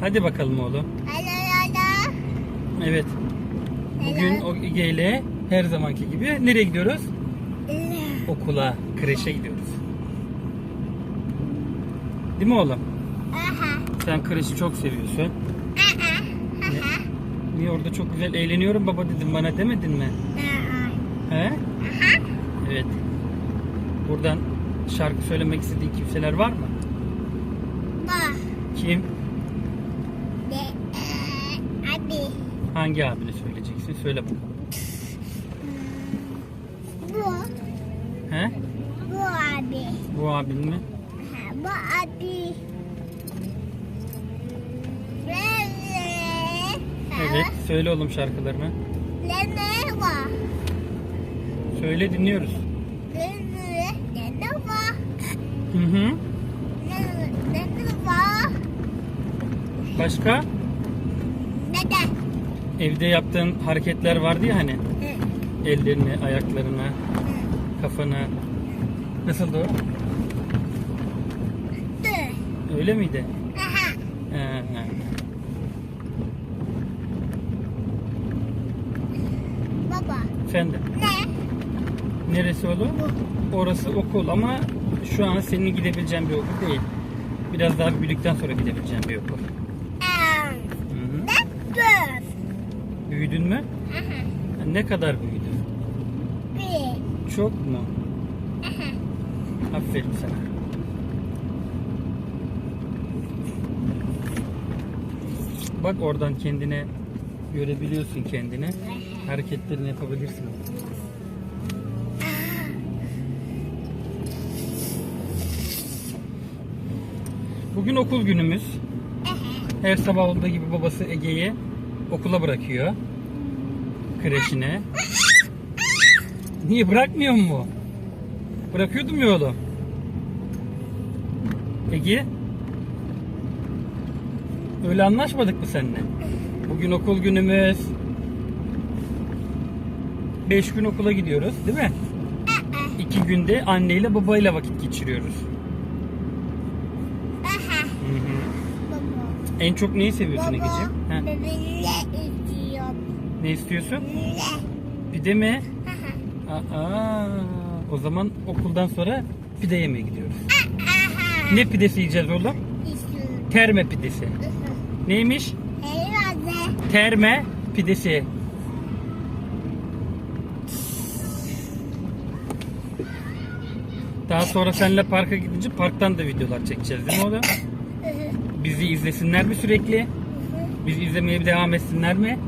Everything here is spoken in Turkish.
Hadi bakalım oğlum. Hala hala. Evet. Bugün o Ege ile her zamanki gibi nereye gidiyoruz? Okula, kreşe gidiyoruz. Değil mi oğlum? Aha. Sen kreşi çok seviyorsun. Aha. Aha. Niye orada çok güzel eğleniyorum baba dedim bana demedin mi? Aha. He? Aha. Evet. Buradan şarkı söylemek istediğin kimseler var mı? Bak. Kim? Hangi abine söyleyeceksin? Söyle bakalım. Bu. He? Bu abi. Bu abin mi? Bu abi. Evet. Söyle oğlum şarkılarını. Lene var. Söyle dinliyoruz. Lene. Lene var. Hı hı. Lene. Lene var. Başka? Neden? Evde yaptığın hareketler vardı ya hani. Ellerini, ayaklarını, kafanı. Nasıldı o? Dur. Öyle miydi? Aha. He. Baba. Efendim? Ne? Neresi oğlum? Orası okul ama şu an senin gidebileceğin bir okul değil. Biraz daha büyüdükten sonra gidebileceğin bir okul. Eee. Hı hı. Ne? Dur. Büyüdün mü? Aha. Ne kadar büyüdün? Bir. Çok mu? Aha. Aferin sana. Bak oradan kendine görebiliyorsun kendini. Hareketlerini yapabilirsin. Bugün okul günümüz. Her sabah olduğu gibi babası Ege'yi okula bırakıyor. Kreşine. Niye bırakmıyor mu? Bırakıyordum ya oğlum. Ege? Öyle anlaşmadık mı seninle? Bugün okul günümüz. Beş gün okula gidiyoruz değil mi? İki günde anneyle babayla vakit geçiriyoruz. Hı hı. En çok neyi seviyorsun Ege'ciğim? İzliyorum. Ne istiyorsun? Pide mi? Aa, o zaman okuldan sonra pide yemeye gidiyoruz. Ne pidesi yiyeceğiz oğlum? Terme pidesi. Neymiş? Terme pidesi. Daha sonra seninle parka gidince parktan da videolar çekeceğiz değil mi oğlum? Bizi izlesinler mi sürekli? Bizi izlemeye devam etsinler mi?